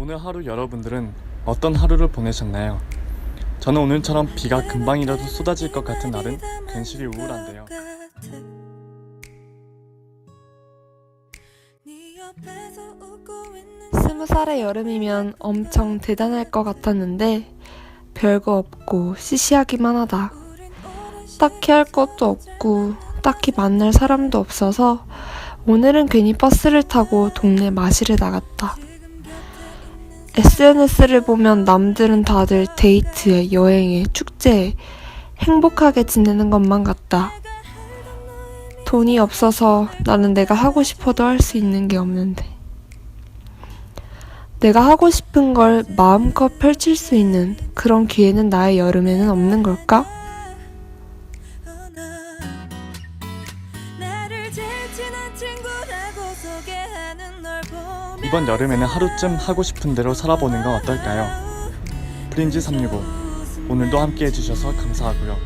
오늘 하루 여러분들은 어떤 하루를 보내셨나요? 저는 오늘처럼 비가 금방이라도 쏟아질 것 같은 날은 괜시리 우울한데요. 스무 살의 여름이면 엄청 대단할 것 같았는데 별거 없고 시시하기만 하다. 딱히 할 것도 없고 딱히 만날 사람도 없어서 오늘은 괜히 버스를 타고 동네 마실에 나갔다. SNS를 보면 남들은 다들 데이트에 여행에 축제에 행복하게 지내는 것만 같다. 돈이 없어서 나는 내가 하고 싶어도 할 수 있는 게 없는데. 내가 하고 싶은 걸 마음껏 펼칠 수 있는 그런 기회는 나의 여름에는 없는 걸까? 이번 여름에는 하루쯤 하고 싶은 대로 살아보는 건 어떨까요? 프린지 365 오늘도 함께 해주셔서 감사하고요.